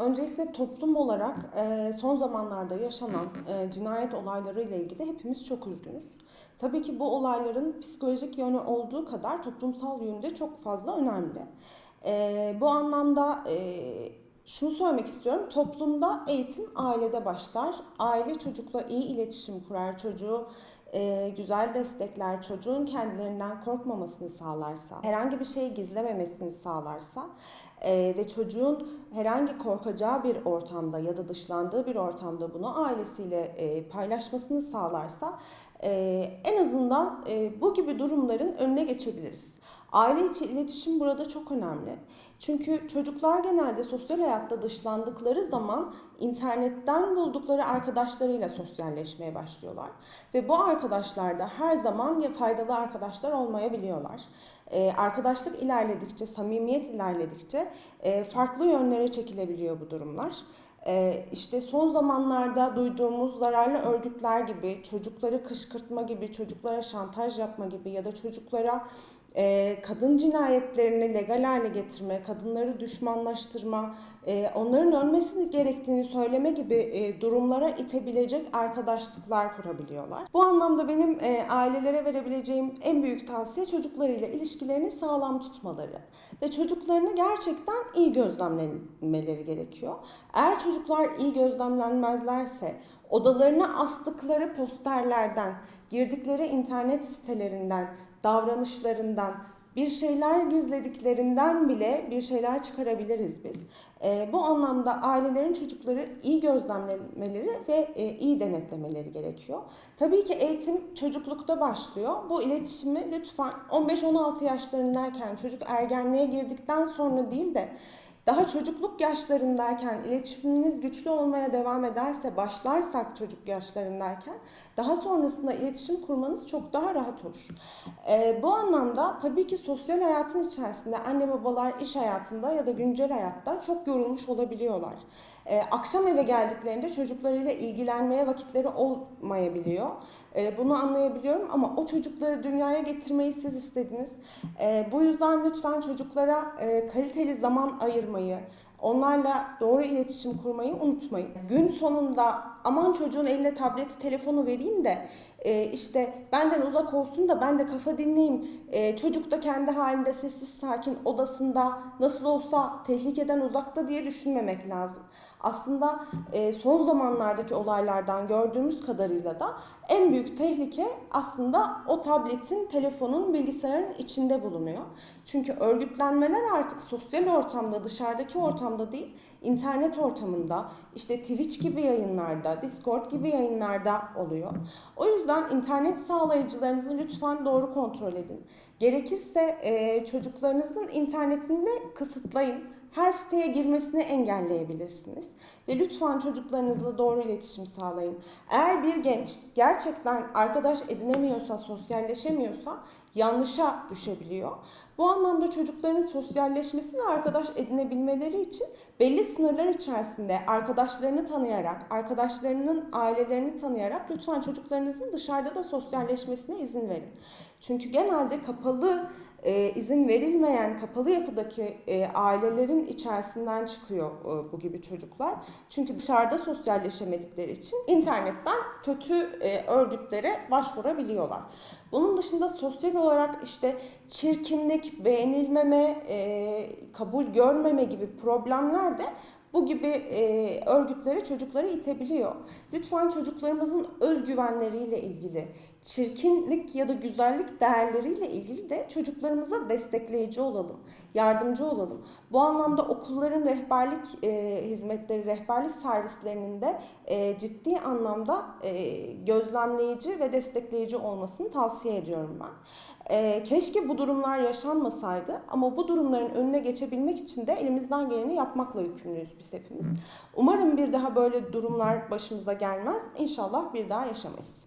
Öncelikle toplum olarak e, son zamanlarda yaşanan e, cinayet olayları ile ilgili hepimiz çok üzgünüz. Tabii ki bu olayların psikolojik yönü olduğu kadar toplumsal yönü de çok fazla önemli. E, bu anlamda şunu söylemek istiyorum. Toplumda eğitim ailede başlar. Aile çocukla iyi iletişim kurar. Çocuğu e, güzel destekler, çocuğun kendilerinden korkmamasını sağlarsa, herhangi bir şeyi gizlememesini sağlarsa e, ve çocuğun herhangi korkacağı bir ortamda ya da dışlandığı bir ortamda bunu ailesiyle e, paylaşmasını sağlarsa e, en azından e, bu gibi durumların önüne geçebiliriz. Aile içi iletişim burada çok önemli. Çünkü çocuklar genelde sosyal hayatta dışlandıkları zaman internetten buldukları arkadaşlarıyla sosyalleşmeye başlıyorlar. Ve bu arkadaşlar da her zaman ya faydalı arkadaşlar olmayabiliyorlar. Ee, arkadaşlık ilerledikçe, samimiyet ilerledikçe e, farklı yönlere çekilebiliyor bu durumlar. Ee, işte son zamanlarda duyduğumuz zararlı örgütler gibi, çocukları kışkırtma gibi, çocuklara şantaj yapma gibi ya da çocuklara e, kadın cinayetlerini legal hale getirme, kadınları düşmanlaştırma, e, onların ölmesini gerektiğini söyleme gibi e, durumlara itebilecek arkadaşlıklar kurabiliyorlar. Bu anlamda benim e, ailelere verebileceğim en büyük tavsiye çocuklarıyla ilişkilerini sağlam tutmaları ve çocuklarını gerçekten iyi gözlemlemeleri gerekiyor. Eğer çocuklar iyi gözlemlenmezlerse odalarına astıkları posterlerden, girdikleri internet sitelerinden, davranışlarından, bir şeyler gizlediklerinden bile bir şeyler çıkarabiliriz biz. E, bu anlamda ailelerin çocukları iyi gözlemlemeleri ve e, iyi denetlemeleri gerekiyor. Tabii ki eğitim çocuklukta başlıyor. Bu iletişimi lütfen 15-16 yaşlarındayken çocuk ergenliğe girdikten sonra değil de daha çocukluk yaşlarındayken iletişiminiz güçlü olmaya devam ederse, başlarsak çocuk yaşlarındayken daha sonrasında iletişim kurmanız çok daha rahat olur. Ee, bu anlamda tabii ki sosyal hayatın içerisinde anne babalar iş hayatında ya da güncel hayatta çok yorulmuş olabiliyorlar. Ee, akşam eve geldiklerinde çocuklarıyla ilgilenmeye vakitleri olmayabiliyor. Ee, bunu anlayabiliyorum ama o çocukları dünyaya getirmeyi siz istediniz. Ee, bu yüzden lütfen çocuklara e, kaliteli zaman ayırmayı, onlarla doğru iletişim kurmayı unutmayın. Gün sonunda aman çocuğun eline tableti, telefonu vereyim de e, işte benden uzak olsun da ben de kafa dinleyeyim. E, çocuk da kendi halinde sessiz sakin odasında nasıl olsa tehlikeden uzakta diye düşünmemek lazım. Aslında e, son zamanlardaki olaylardan gördüğümüz kadarıyla da en büyük tehlike aslında o tabletin, telefonun, bilgisayarın içinde bulunuyor. Çünkü örgütlenmeler artık sosyal ortamda, dışarıdaki ortamda değil, internet ortamında, işte Twitch gibi yayınlarda, Discord gibi yayınlarda oluyor. O yüzden internet sağlayıcılarınızı lütfen doğru kontrol edin. Gerekirse e, çocuklarınızın internetini de kısıtlayın her siteye girmesini engelleyebilirsiniz. Ve lütfen çocuklarınızla doğru iletişim sağlayın. Eğer bir genç gerçekten arkadaş edinemiyorsa, sosyalleşemiyorsa yanlışa düşebiliyor. Bu anlamda çocukların sosyalleşmesi ve arkadaş edinebilmeleri için belli sınırlar içerisinde arkadaşlarını tanıyarak, arkadaşlarının ailelerini tanıyarak lütfen çocuklarınızın dışarıda da sosyalleşmesine izin verin. Çünkü genelde kapalı e, izin verilmeyen kapalı yapıdaki e, ailelerin içerisinden çıkıyor e, bu gibi çocuklar. Çünkü dışarıda sosyalleşemedikleri için internetten kötü e, örgütlere başvurabiliyorlar. Bunun dışında sosyal olarak işte çirkinlik, beğenilmeme, e, kabul görmeme gibi problemler de bu gibi e, örgütlere çocukları itebiliyor. Lütfen çocuklarımızın özgüvenleriyle ilgili, çirkinlik ya da güzellik değerleriyle ilgili de çocuklarımıza destekleyici olalım, yardımcı olalım. Bu anlamda okulların rehberlik e, hizmetleri, rehberlik servislerinin de e, ciddi anlamda e, gözlemleyici ve destekleyici olmasını tavsiye ediyorum ben. E, keşke bu durumlar yaşanmasaydı ama bu durumların önüne geçebilmek için de elimizden geleni yapmakla yükümlüyüz biz hepimiz. Umarım bir daha böyle durumlar başımıza gelmez. İnşallah bir daha yaşamayız.